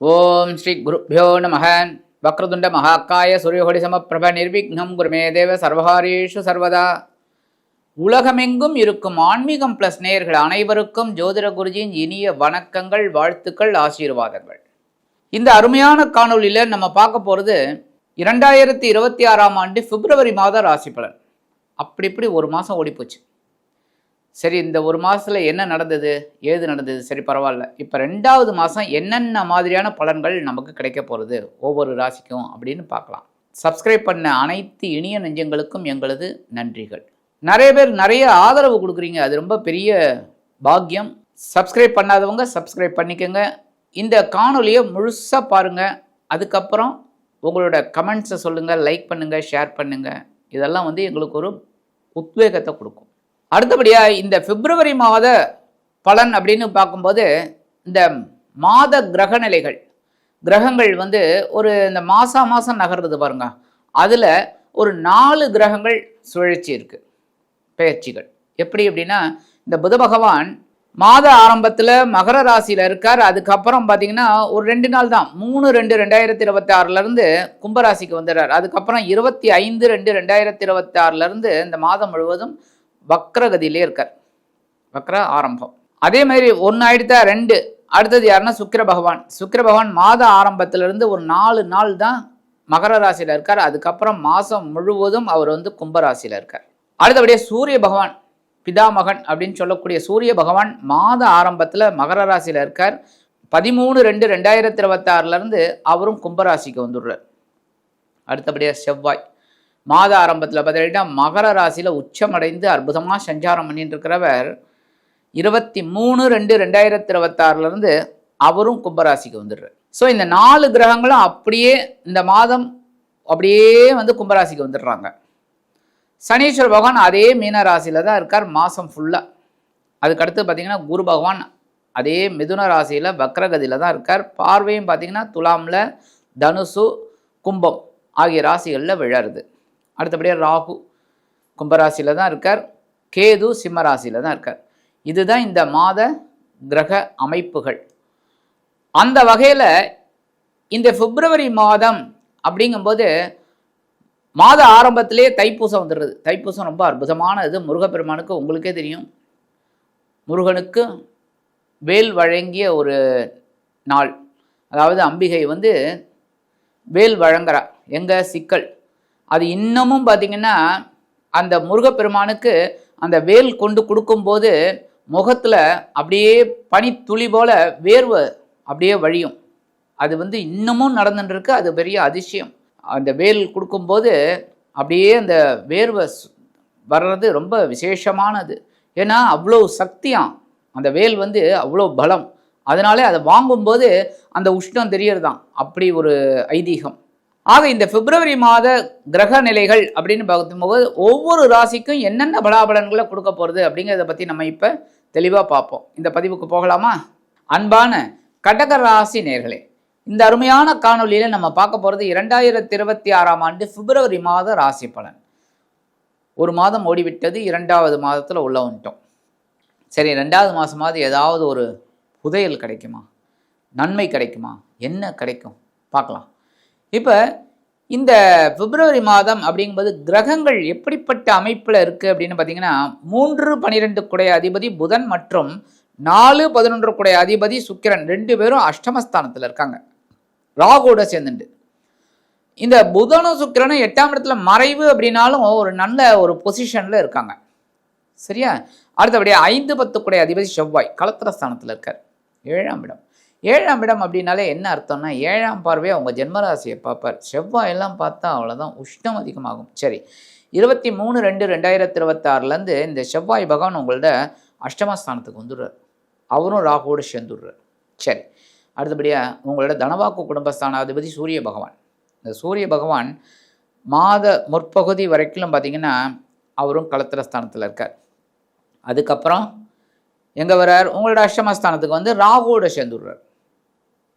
ஓம் ஸ்ரீ குருப்பியோ நம வக்ரதுண்ட மகாக்காய சூரியகொடி சமப்பிரப நிர்விக்னம் குருமே தேவ சர்வகாரீஷு சர்வதா. உலகமெங்கும் இருக்கும் ஆன்மீகம் பிளஸ் நேயர்கள் அனைவருக்கும் ஜோதிட குருஜியின் இனிய வணக்கங்கள் வாழ்த்துக்கள் ஆசீர்வாதங்கள். இந்த அருமையான காணொளியில் நம்ம பார்க்க போகிறது இரண்டாயிரத்தி இருபத்தி ஆறாம் ஆண்டு பிப்ரவரி மாத ராசி பலன். அப்படி இப்படி ஒரு மாதம் ஓடிப்போச்சு. சரி இந்த ஒரு மாதத்தில் என்ன நடந்தது? ஏது நடந்தது? சரி பரவாயில்ல. இப்போ ரெண்டாவது மாதம் என்னென்ன மாதிரியான பலன்கள் நமக்கு கிடைக்க போகிறது ஒவ்வொரு ராசிக்கும் அப்படின்னு பார்க்கலாம். சப்ஸ்கிரைப் பண்ண அனைத்து இனிய நெஞ்சங்களுக்கும் எங்களது நன்றிகள். நிறைய பேர் நிறைய ஆதரவு கொடுக்குறீங்க. அது ரொம்ப பெரிய பாக்கியம். சப்ஸ்கிரைப் பண்ணாதவங்க சப்ஸ்கிரைப் பண்ணிக்கோங்க. இந்த காணொலியை முழுசாக பாருங்கள் அதுக்கப்புறம் உங்களோட கமெண்ட்ஸை சொல்லுங்கள் லைக் பண்ணுங்கள் ஷேர் பண்ணுங்கள் இதெல்லாம் வந்து எங்களுக்கு ஒரு உத்வேகத்தை கொடுக்கும். அடுத்தபடியாக இந்த பிப்ரவரி மாத பலன் அப்படின்னு பார்க்கும்போது இந்த மாத கிரக நிலைகள் கிரகங்கள் வந்து ஒரு இந்த மாதம் மாதம் நகர்றது பாருங்க. அதில் ஒரு நாலு கிரகங்கள் சுழற்சி இருக்குது பெயர்ச்சிகள். எப்படி அப்படின்னா இந்த புத பகவான் மாத ஆரம்பத்தில் மகர ராசியில் இருக்கார். அதுக்கப்புறம் பார்த்தீங்கன்னா ஒரு ரெண்டு நாள் தான். மூணு ரெண்டு ரெண்டாயிரத்தி இருபத்தி ஆறுலேருந்து கும்பராசிக்கு வந்துடுறார். அதுக்கப்புறம் இருபத்தி ஐந்து ரெண்டு ரெண்டாயிரத்தி இருபத்தி ஆறுலேருந்து இந்த மாதம் முழுவதும் வக்ரகதியிலே இருக்கார். வக்ர ஆரம்பம். அதே மாதிரி ஒன்று ஆயிடுத்தா ரெண்டு. அடுத்தது யாருன்னா சுக்கிர பகவான். சுக்கிர பகவான் மாத ஆரம்பத்திலிருந்து ஒரு நாலு நாள் தான் மகர ராசியில் இருக்கார். அதுக்கப்புறம் மாதம் முழுவதும் அவர் வந்து கும்பராசியில் இருக்கார். அடுத்தபடியே சூரிய பகவான் பிதாமகன் அப்படின்னு சொல்லக்கூடிய சூரிய பகவான் மாத ஆரம்பத்தில் மகர ராசியில் இருக்கார். பதிமூணு ரெண்டு ரெண்டாயிரத்தி இருபத்தாறுலேருந்து அவரும் கும்பராசிக்கு வந்துடுறார். அடுத்தபடியாக செவ்வாய். மாத ஆரம்பத்தில் பார்த்தீங்கன்னா மகர ராசியில் உச்சமடைந்து அற்புதமாக சஞ்சாரம் பண்ணிட்டு இருக்கிறவர் இருபத்தி மூணு ரெண்டு ரெண்டாயிரத்தி இருபத்தாறுலேருந்து அவரும் கும்பராசிக்கு வந்துடுறார். ஸோ இந்த நாலு கிரகங்களும் அப்படியே இந்த மாதம் அப்படியே வந்து கும்பராசிக்கு வந்துடுறாங்க. சனீஸ்வர பகவான் அதே மீன ராசியில் தான் இருக்கார் மாதம் ஃபுல்லாக அதுக்கடுத்து பார்த்தீங்கன்னா குரு பகவான் அதே மிதுன ராசியில் வக்ரகதியில் தான் இருக்கார். பார்வையும் பார்த்தீங்கன்னா துலாமில் தனுசு கும்பம் ஆகிய ராசிகளில் விழருது. அடுத்தபடியாக ராகு கும்பராசியில் தான் இருக்கார். கேது சிம்மராசியில் தான் இருக்கார். இதுதான் இந்த மாத கிரக அமைப்புகள். அந்த வகையில் இந்த பிப்ரவரி மாதம் அப்படிங்கும்போது மாத ஆரம்பத்திலே தைப்பூசம் வந்துடுறது. தைப்பூசம் ரொம்ப அற்புதமான இது. முருகப்பெருமானுக்கு உங்களுக்கே தெரியும். முருகனுக்கு வேல் வழங்கிய ஒரு நாள். அதாவது அம்பிகை வந்து வேல் வழங்குறா. எங்கள் சிக்கல்? அது இன்னமும் பார்த்திங்கன்னா அந்த முருகப்பெருமானுக்கு அந்த வேல் கொண்டு கொடுக்கும்போது முகத்தில் அப்படியே பனித்துளி போல வேர்வை அப்படியே வழியும். அது வந்து இன்னமும் நடந்துட்டுருக்கு அது பெரிய அதிசயம். அந்த வேல் கொடுக்கும்போது அப்படியே அந்த வேர்வை வர்றது ரொம்ப விசேஷமானது. ஏன்னா அவ்வளோ சக்தியாம். அந்த வேல் வந்து அவ்வளோ பலம். அதனாலே அதை வாங்கும்போது அந்த உஷ்ணம் தெரியறதான் அப்படி ஒரு ஐதீகம். ஆக இந்த பிப்ரவரி மாத கிரக நிலைகள் அப்படின்னு பார்க்கும்போது ஒவ்வொரு ராசிக்கும் என்னென்ன பலாபலன்களை கொடுக்க போகிறது அப்படிங்கிறத பற்றி நம்ம இப்போ தெளிவாக பார்ப்போம். இந்த பதிவுக்கு போகலாமா? அன்பான கடக ராசி நேர்களே இந்த அருமையான காணொளியில் நம்ம பார்க்க போகிறது இரண்டாயிரத்தி இருபத்தி ஆறாம் ஆண்டு பிப்ரவரி மாத ராசி பலன். ஒரு மாதம் ஓடிவிட்டது இரண்டாவது மாதத்தில் உள்ள வந்துட்டோம். சரி ரெண்டாவது மாதமாவது ஏதாவது ஒரு புதையல் கிடைக்குமா? நன்மை கிடைக்குமா? என்ன கிடைக்கும்? பார்க்கலாம். இப்போ இந்த பிப்ரவரி மாதம் அப்படிங்கும்போது கிரகங்கள் எப்படிப்பட்ட அமைப்பில் இருக்குது அப்படின்னு பார்த்தீங்கன்னா மூன்று பனிரெண்டு குடைய அதிபதி புதன் மற்றும் நாலு பதினொன்று குடைய அதிபதி சுக்கிரன் ரெண்டு பேரும் அஷ்டமஸ்தானத்தில் இருக்காங்க. ராகுவோட சேர்ந்துண்டு. இந்த புதனும் சுக்கிரனும் எட்டாம் இடத்துல மறைவு அப்படின்னாலும் ஒரு நல்ல ஒரு பொசிஷனில் இருக்காங்க. சரியா? அடுத்தபடியாக ஐந்து பத்து குடைய அதிபதி செவ்வாய் கலத்திர ஸ்தானத்தில் இருக்கார். ஏழாம் இடம். ஏழாம் இடம் அப்படின்னாலே என்ன அர்த்தம்னா ஏழாம் பார்வையை அவங்க ஜென்மராசியை பார்ப்பார். செவ்வாய் எல்லாம் பார்த்தா அவ்வளோதான் உஷ்ணம் அதிகமாகும். சரி இருபத்தி மூணு ரெண்டு ரெண்டாயிரத்தி இருபத்தாறுலேருந்து இந்த செவ்வாய் பகவான் உங்களோட அஷ்டமஸ்தானத்துக்கு வந்துடுறார். அவரும் ராகுவோடு சேர்ந்துடுறார். சரி அடுத்தபடியாக உங்களோட தனவாக்கு குடும்பஸ்தானாதிபதி சூரிய பகவான். இந்த சூரிய பகவான் மாத முற்பகுதி வரைக்கும் பார்த்தீங்கன்னா அவரும் களத்திர ஸ்தானத்தில் இருக்கார். அதுக்கப்புறம் எங்கே வர்றார்? உங்களோட அஷ்டமஸ்தானத்துக்கு வந்து ராகுவோட சேர்ந்துடுறார்.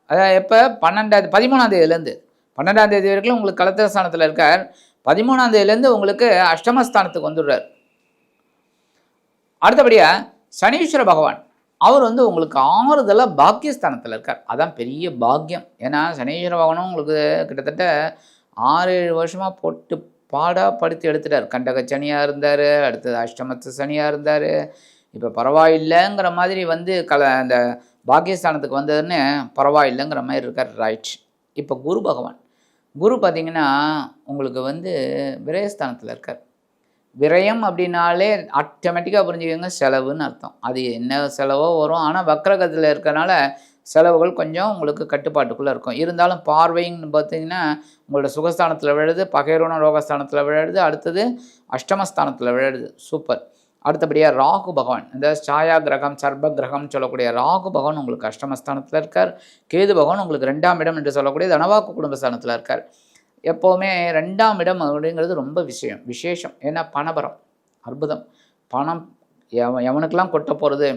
எப்போ? பன்னெண்டாவது பதிமூணாம் தேதியிலேருந்து. பன்னெண்டாம் தேதி வரைக்கும் உங்களுக்கு கலத்திர ஸ்தானத்தில் இருக்கார். பதிமூணாம் தேதியிலேருந்து உங்களுக்கு அஷ்டமஸ்தானத்துக்கு வந்துடுறார். அடுத்தபடியாக சனீஸ்வர பகவான் அவர் வந்து உங்களுக்கு ஆறுதலாக பாக்கியஸ்தானத்தில் இருக்கார். அதான் பெரிய பாக்கியம். ஏன்னா சனீஸ்வர பகவானும் உங்களுக்கு கிட்டத்தட்ட ஆறு ஏழு வருஷமாக போட்டு பாடாக படுத்து எடுத்துட்டார். கண்டக சனியாக இருந்தார் அடுத்தது அஷ்டமத்து சனியாக இருந்தார். இப்போ பரவாயில்லைங்கிற மாதிரி வந்து கல அந்த பாகிஸ்தானத்துக்கு வந்ததுன்னு பரவாயில்லைங்கிற மாதிரி இருக்கார் ரைட் இப்போ குரு பகவான். குரு பார்த்திங்கன்னா உங்களுக்கு வந்து விரயஸ்தானத்தில் இருக்கார். விரயம் அப்படின்னாலே ஆட்டோமேட்டிக்காக புரிஞ்சுக்கோங்க செலவுன்னு அர்த்தம். அது என்ன செலவோ வரும். ஆனால் வக்ரகத்தில் இருக்கிறனால செலவுகள் கொஞ்சம் உங்களுக்கு கட்டுப்பாட்டுக்குள்ளே இருக்கும். இருந்தாலும் பார்வைன்னு பார்த்தீங்கன்னா உங்களோட சுகஸ்தானத்தில் விழுது பகைரோன ரோகஸ்தானத்தில் விழுது அடுத்தது அஷ்டமஸ்தானத்தில் விழுது. சூப்பர். அடுத்தபடியாக ராகு பகவான். இந்த சாயா கிரகம் சர்ப கிரகம் சொல்லக்கூடிய ராகு பகவான் உங்களுக்கு அஷ்டமஸ்தானத்தில் இருக்கார். கேது பகவான் உங்களுக்கு ரெண்டாம் இடம் என்று சொல்லக்கூடிய தனவாக்கு குடும்பஸ்தானத்தில் இருக்கார். எப்போவுமே ரெண்டாம் இடம் அப்படிங்கிறது ரொம்ப விஷயம் விசேஷம். ஏன்னா பணபரம் அற்புதம். பணம் எவ எவனுக்கெல்லாம் கொட்ட போகிறது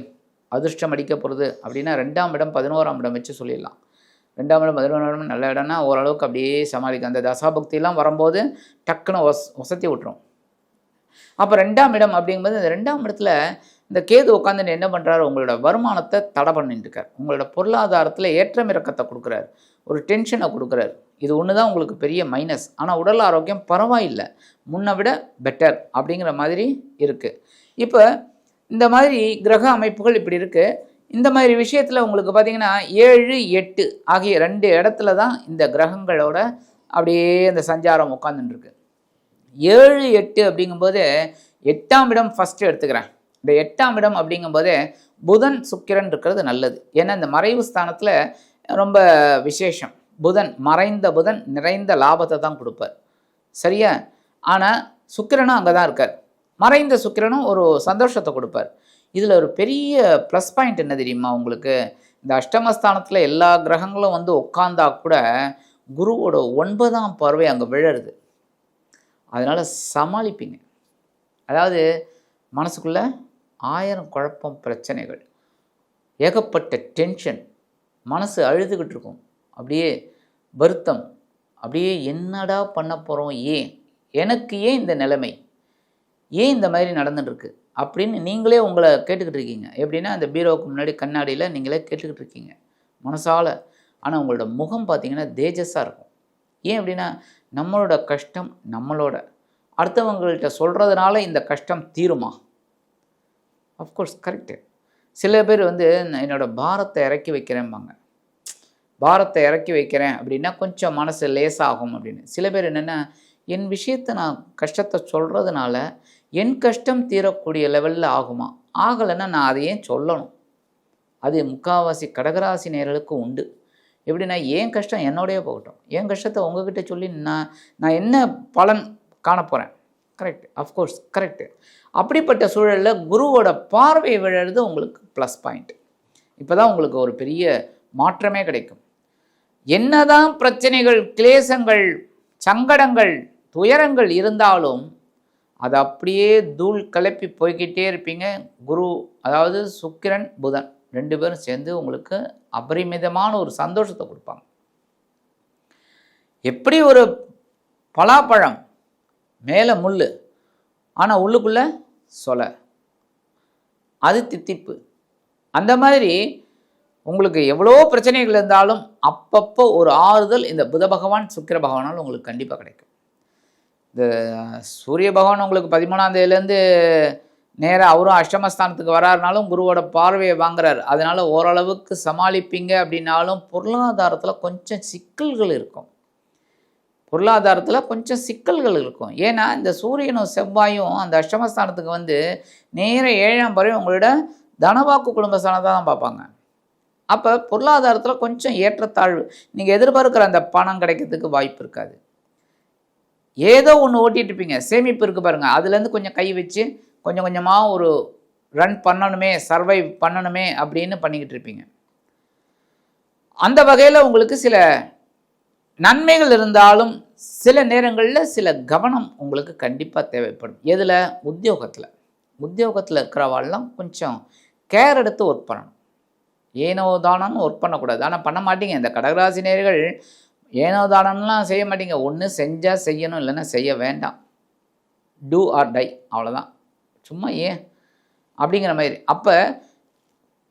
அதிர்ஷ்டம் அடிக்க போகிறது அப்படின்னா ரெண்டாம் இடம் பதினோராம் இடம் வச்சு சொல்லிடலாம். ரெண்டாம் இடம் பதினோராம் இடம் நல்ல இடம்னா ஓரளவுக்கு அப்படியே சமாளிக்கும் அந்த தசாபக்தியெல்லாம் வரும்போது டக்குன்னு ஒஸ் ஒசத்தி விட்டுரும். அப்போ ரெண்டாம் இடம் அப்படிங்கும்போது இந்த ரெண்டாம் இடத்துல இந்த கேது உட்காந்து என்ன பண்ணுறாரு உங்களோட வருமானத்தை தடை பண்ணிட்டு இருக்கார் உங்களோட பொருளாதாரத்தில் ஏற்றம் இறக்கத்தை கொடுக்குறாரு. ஒரு டென்ஷனை கொடுக்குறாரு. இது ஒன்று தான் உங்களுக்கு பெரிய மைனஸ் ஆனால் உடல் ஆரோக்கியம் பரவாயில்லை. முன்னை விட பெட்டர் அப்படிங்கிற மாதிரி இருக்குது இப்போ இந்த மாதிரி கிரக அமைப்புகள் இப்படி இருக்குது இந்த மாதிரி விஷயத்தில் உங்களுக்கு பார்த்திங்கன்னா ஏழு எட்டு ஆகிய ரெண்டு இடத்துல தான் இந்த கிரகங்களோட அப்படியே அந்த சஞ்சாரம் உட்காந்துட்டுருக்கு ஏழு எட்டு அப்படிங்கும்போது எட்டாம் இடம் ஃபஸ்ட்டு எடுத்துக்கிறேன். இந்த எட்டாம் இடம் அப்படிங்கும்போது புதன் சுக்கிரன் இருக்கிறது நல்லது. ஏன்னா இந்த மறைவு ஸ்தானத்தில் ரொம்ப விசேஷம். புதன் மறைந்த புதன் நிறைந்த லாபத்தை தான் கொடுப்பார். சரியா? ஆனால் சுக்கிரனும் அங்கே தான் இருக்கார். மறைந்த சுக்கிரனும் ஒரு சந்தோஷத்தை கொடுப்பார். இதில் ஒரு பெரிய ப்ளஸ் பாயிண்ட் என்ன தெரியுமா உங்களுக்கு? இந்த அஷ்டமஸ்தானத்தில் எல்லா கிரகங்களும் வந்து உட்காந்தா கூட குருவோட ஒன்பதாம் பார்வை அங்கே விழருது. அதனால் சமாளிப்பீங்க. அதாவது மனசுக்குள்ளே ஆயிரம் குழப்பம் பிரச்சனைகள் ஏகப்பட்ட டென்ஷன் மனசு அழுதுகிட்டு இருக்கும். அப்படியே வருத்தம் அப்படியே என்னடா பண்ண போகிறோம் ஏன்? எனக்கு ஏன் இந்த நிலைமை? ஏன் இந்த மாதிரி நடந்துட்டுருக்கு? அப்படின்னு நீங்களே உங்களை கேட்டுக்கிட்டு இருக்கீங்க. எப்படின்னா அந்த பீரோவுக்கு முன்னாடி கண்ணாடியில் நீங்களே கேட்டுக்கிட்டு இருக்கீங்க. மனசால். ஆனால் உங்களோட முகம் பார்த்தீங்கன்னா தேஜஸாக இருக்கும். ஏன் அப்படின்னா நம்மளோட கஷ்டம் நம்மளோட. அடுத்தவங்கள்ட்ட சொல்கிறதுனால இந்த கஷ்டம் தீருமா? அஃப்கோர்ஸ் கரெக்டு சில பேர் வந்து நான் பாரத்தை இறக்கி வைக்கிறேன்பாங்க. பாரத்தை இறக்கி வைக்கிறேன் அப்படின்னா கொஞ்சம் மனசு லேசாகும் அப்படின்னு. சில பேர் என்னென்னா என் விஷயத்தை நான் கஷ்டத்தை சொல்கிறதுனால என் கஷ்டம் தீரக்கூடிய லெவலில் ஆகுமா? ஆகலைன்னா நான் அதை ஏன் சொல்லணும். அது முக்காவாசி கடகராசி நேரலுக்கு உண்டு. எப்படின்னா என் கஷ்டம் என்னோடய போகட்டும். என் கஷ்டத்தை உங்ககிட்ட சொல்லி நான் நான் என்ன பலன் காண போகிறேன் கரெக்ட் அஃப்கோர்ஸ் கரெக்டு அப்படிப்பட்ட சூழலில் குருவோட பார்வை விழுறது உங்களுக்கு ப்ளஸ் பாயிண்ட் இப்போ தான் உங்களுக்கு ஒரு பெரிய மாற்றமே கிடைக்கும். என்னதான் பிரச்சனைகள் கிளேசங்கள் சங்கடங்கள் துயரங்கள் இருந்தாலும் அது அப்படியே தூள் கிளப்பி போய்கிட்டே இருப்பீங்க. குரு அதாவது சுக்கிரன் புதன். ரெண்டு பேரும் சேர்ந்து உங்களுக்கு அபரிமிதமான ஒரு சந்தோஷத்தை கொடுப்பாங்க. எப்படி ஒரு பலாப்பழம் மேலே முள் ஆனால் உள்ளுக்குள்ளே சொலை? அது தித்திப்பு. அந்த மாதிரி உங்களுக்கு எவ்வளோ பிரச்சனைகள் இருந்தாலும் அப்பப்போ ஒரு ஆறுதல் இந்த புத பகவான் சுக்கிர பகவானால் உங்களுக்கு கண்டிப்பாக கிடைக்கும். இந்த சூரிய பகவான் உங்களுக்கு பதிமூணாம் தேதியிலேருந்து நேராக அவரும் அஷ்டமஸ்தானத்துக்கு வராருனாலும் குருவோட பார்வையை வாங்குறாரு. அதனால் ஓரளவுக்கு சமாளிப்பீங்க அப்படின்னாலும் பொருளாதாரத்தில் கொஞ்சம் சிக்கல்கள் இருக்கும். பொருளாதாரத்தில் கொஞ்சம் சிக்கல்கள் இருக்கும். ஏன்னா இந்த சூரியனும் செவ்வாயும் அந்த அஷ்டமஸ்தானத்துக்கு வந்து நேர ஏழாம் பறவை உங்களோட தனவாக்கு குடும்பஸ்தானத்தை தான் பார்ப்பாங்க. அப்போ பொருளாதாரத்தில் கொஞ்சம் ஏற்றத்தாழ்வு. நீங்கள் எதிர்பார்க்குற அந்த பணம் கிடைக்கிறதுக்கு வாய்ப்பு இருக்காது. ஏதோ ஒன்று ஓட்டிகிட்டு இருப்பீங்க. சேமிப்பு இருக்குது பாருங்கள் அதுலேருந்து கொஞ்சம் கை வச்சு கொஞ்சம் கொஞ்சமாக ஒரு ரன் பண்ணணுமே சர்வைவ் பண்ணணுமே அப்படின்னு பண்ணிக்கிட்டு இருப்பீங்க. அந்த வகையில் உங்களுக்கு சில நன்மைகள் இருந்தாலும் சில நேரங்களில் சில கவனம் உங்களுக்கு கண்டிப்பாக தேவைப்படும். எதில்? உத்தியோகத்தில். உத்தியோகத்தில் இருக்கிறவாள்லாம் கொஞ்சம் கேர் எடுத்து ஒர்க் பண்ணணும். ஏனோ தானம்னு ஒர்க் பண்ணக்கூடாது. ஆனால் பண்ண மாட்டீங்க. இந்த கடகராசி நேர்கள் ஏனோ தானம்லாம் செய்ய மாட்டீங்க. ஒன்று செஞ்சால் செய்யணும் இல்லைன்னா செய்ய வேண்டாம். டூ ஆர் டை அவ்வளோதான் சும்மா ஏன் அப்படிங்கிற மாதிரி. அப்போ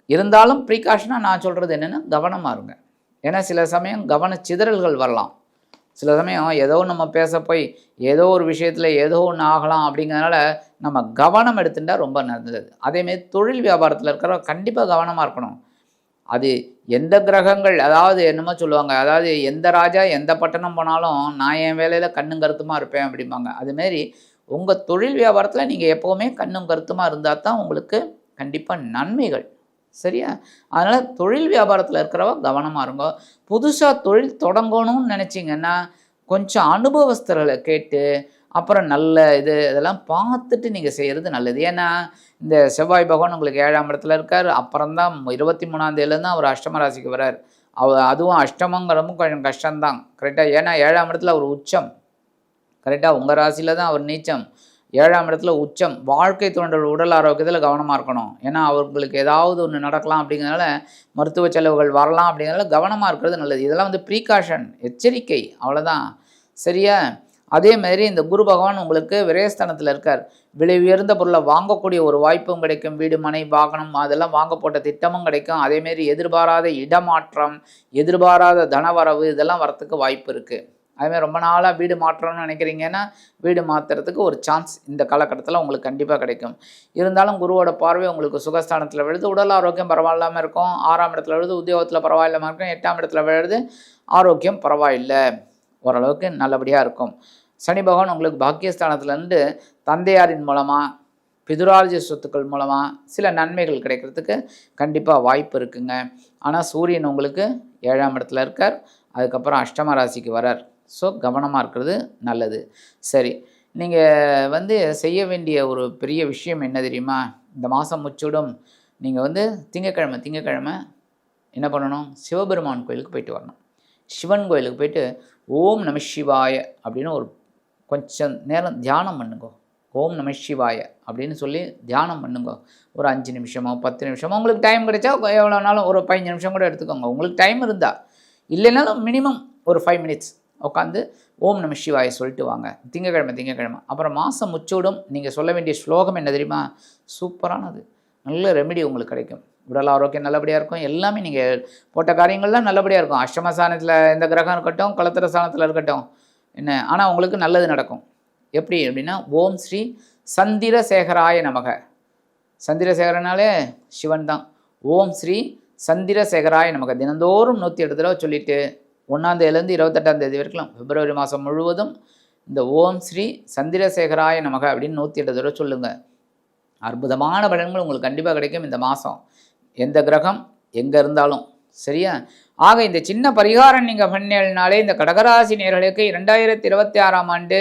இருந்தாலும் ப்ரீகாஷனாக நான் சொல்கிறது என்னென்னா கவனமாக இருங்க. ஏன்னா சில சமயம் கவன சிதறல்கள் வரலாம். சில சமயம் ஏதோ நம்ம பேச போய் ஏதோ ஒரு விஷயத்தில் ஏதோ ஒன்று ஆகலாம் அப்படிங்கிறதுனால நம்ம கவனம் எடுத்துட்டா ரொம்ப நல்லது. அதேமாரி தொழில் வியாபாரத்தில் இருக்கிற கண்டிப்பாக கவனமாக இருக்கணும். அது எந்த கிரகங்கள் அதாவது என்னமோ சொல்லுவாங்க அதாவது எந்த ராஜா எந்த பட்டணம் போனாலும் நான் என் வேலையில் கண்ணும் கருத்துமாக இருப்பேன் அப்படிம்பாங்க. அதுமாரி உங்கள் தொழில் வியாபாரத்தில் நீங்கள் எப்போவுமே கண்ணும் கருத்துமாக இருந்தால் தான் உங்களுக்கு கண்டிப்பாக நன்மைகள். சரியா? அதனால் தொழில் வியாபாரத்தில் இருக்கிறவ கவனமாக இருங்க. புதுசாக தொழில் தொடங்கணும்னு நினச்சிங்கன்னா கொஞ்சம் அனுபவஸ்தர்களை கேட்டு அப்புறம் நல்ல இது இதெல்லாம் பார்த்துட்டு நீங்கள் செய்கிறது நல்லது. ஏன்னா இந்த செவ்வாய் பகவான் உங்களுக்கு ஏழாம் இடத்துல இருக்கார். அப்புறம்தான் இருபத்தி மூணாந்தேதியிலேருந்து அவர் அஷ்டம ராசிக்கு வரார். அவ அதுவும் அஷ்டமங்கிறமும் கொஞ்சம் கஷ்டம்தான். கரெக்டாக ஏன்னா ஏழாம் இடத்துல அவர் உச்சம். கரெக்டாக உங்கள் ராசியில் தான் அவர் நீச்சம். ஏழாம் இடத்துல உச்சம். வாழ்க்கை தோன்றல் உடல் ஆரோக்கியத்தில் கவனமாக இருக்கணும். ஏன்னா அவங்களுக்கு ஏதாவது ஒன்று நடக்கலாம் அப்படிங்கிறனால மருத்துவ செலவுகள் வரலாம் அப்படிங்கிறனால கவனமாக இருக்கிறது நல்லது. இதெல்லாம் வந்து ப்ரீகாஷன் எச்சரிக்கை. அவ்வளோதான் சரியா? அதே மாதிரி இந்த குரு பகவான் உங்களுக்கு விரயஸ்தானத்தில் இருக்கார். விலை உயர்ந்த பொருளை வாங்கக்கூடிய ஒரு வாய்ப்பும் கிடைக்கும். வீடு மனை வாகனம் அதெல்லாம் வாங்க போட்ட திட்டமும் கிடைக்கும். அதேமாரி எதிர்பாராத இடமாற்றம் எதிர்பாராத தனவரவு இதெல்லாம் வரத்துக்கு வாய்ப்பு இருக்குது அதுமாதிரி ரொம்ப நாளாக வீடு மாற்றணும்னு நினைக்கிறீங்கன்னா வீடு மாற்றுறதுக்கு ஒரு சான்ஸ் இந்த காலகட்டத்தில் உங்களுக்கு கண்டிப்பாக கிடைக்கும். இருந்தாலும் குருவோட பார்வை உங்களுக்கு சுகஸ்தானத்தில் விழுது உடல் ஆரோக்கியம் பரவாயில்லாமல் இருக்கும். ஆறாம் இடத்துல விழுது உத்தியோகத்தில் பரவாயில்லாமல் இருக்கும். எட்டாம் இடத்துல விழுது ஆரோக்கியம் பரவாயில்லை. ஓரளவுக்கு நல்லபடியாக இருக்கும். சனி பகவான் உங்களுக்கு பாக்கியஸ்தானத்துலேருந்து தந்தையாரின் மூலமாக பிதுராலஜி சொத்துக்கள் மூலமாக சில நன்மைகள் கிடைக்கிறதுக்கு கண்டிப்பாக வாய்ப்பு இருக்குங்க. ஆனால் சூரியன் உங்களுக்கு ஏழாம் இடத்துல இருக்கார். அதுக்கப்புறம் அஷ்டம ராசிக்கு வரார். ஸோ கவனமாக இருக்கிறது நல்லது. சரி நீங்கள் வந்து செய்ய வேண்டிய ஒரு பெரிய விஷயம் என்ன தெரியுமா? இந்த மாதம் முச்சுடும் நீங்கள் வந்து திங்கக்கிழமை திங்கக்கிழமை என்ன பண்ணணும்? சிவபெருமான் கோயிலுக்கு போயிட்டு வரணும். சிவன் கோயிலுக்கு போயிட்டு ஓம் நம சிவாய அப்படின்னு ஒரு கொஞ்சம் நேரம் தியானம் பண்ணுங்க. ஓம் நம சிவாய அப்படின்னு சொல்லி தியானம் பண்ணுங்க. ஒரு அஞ்சு நிமிஷமோ பத்து நிமிஷமோ உங்களுக்கு டைம் கிடைச்சா எவ்வளோனாலும் ஒரு பதினஞ்சு நிமிஷம் கூட எடுத்துக்கோங்க. உங்களுக்கு டைம் இருந்தால் இல்லைனாலும் மினிமம் ஒரு ஃபைவ் மினிட்ஸ் உட்காந்து ஓம் நம சிவாய சொல்லிட்டு வாங்க. திங்கக்கிழமை திங்கக்கிழமை. அப்புறம் மாதம் முச்சூடும் நீங்கள் சொல்ல வேண்டிய ஸ்லோகம் என்ன தெரியுமா? சூப்பரானது. நல்ல ரெமெடி உங்களுக்கு கிடைக்கும். உடல் ஆரோக்கியம் நல்லபடியாக இருக்கும். எல்லாமே நீங்கள் போட்ட காரியங்கள்லாம் நல்லபடியாக இருக்கும். அஷ்டம சாணத்தில் எந்த கிரகம் இருக்கட்டும் கலத்திர சாணத்தில் இருக்கட்டும். என்ன? ஆனால் உங்களுக்கு நல்லது நடக்கும். எப்படி அப்படின்னா ஓம் ஸ்ரீ சந்திரசேகராய நமக. சந்திரசேகரனாலே சிவன் தான் ஓம் ஸ்ரீ சந்திரசேகராய நமக. தினந்தோறும் நூற்றி எட்டு தடவை சொல்லிட்டு ஒன்றாந்தேதியிலேருந்து இருபத்தெட்டாம் தேதி வரைக்கும் பிப்ரவரி மாதம் முழுவதும் இந்த ஓம் ஸ்ரீ சந்திரசேகராய நமக அப்படின்னு நூற்றி எட்டு தடவை சொல்லுங்கள் அற்புதமான பலன்கள் உங்களுக்கு கண்டிப்பாக கிடைக்கும் இந்த மாதம் எந்த கிரகம் எங்கே இருந்தாலும் சரியா? ஆக இந்த சின்ன பரிகாரம் நீங்கள் பண்ணினாலே இந்த கடகராசி நேர்களுக்கு இரண்டாயிரத்தி இருபத்தி ஆறாம் ஆண்டு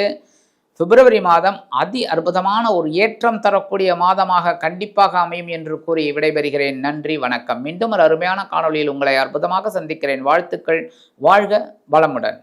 பிப்ரவரி மாதம் அதி அற்புதமான ஒரு ஏற்றம் தரக்கூடிய மாதமாக கண்டிப்பாக அமையும் என்று கூறி விடைபெறுகிறேன். நன்றி வணக்கம். மீண்டும் ஒரு அருமையான காணொளியில் உங்களை அற்புதமாக சந்திக்கிறேன். வாழ்த்துக்கள். வாழ்க வளமுடன்.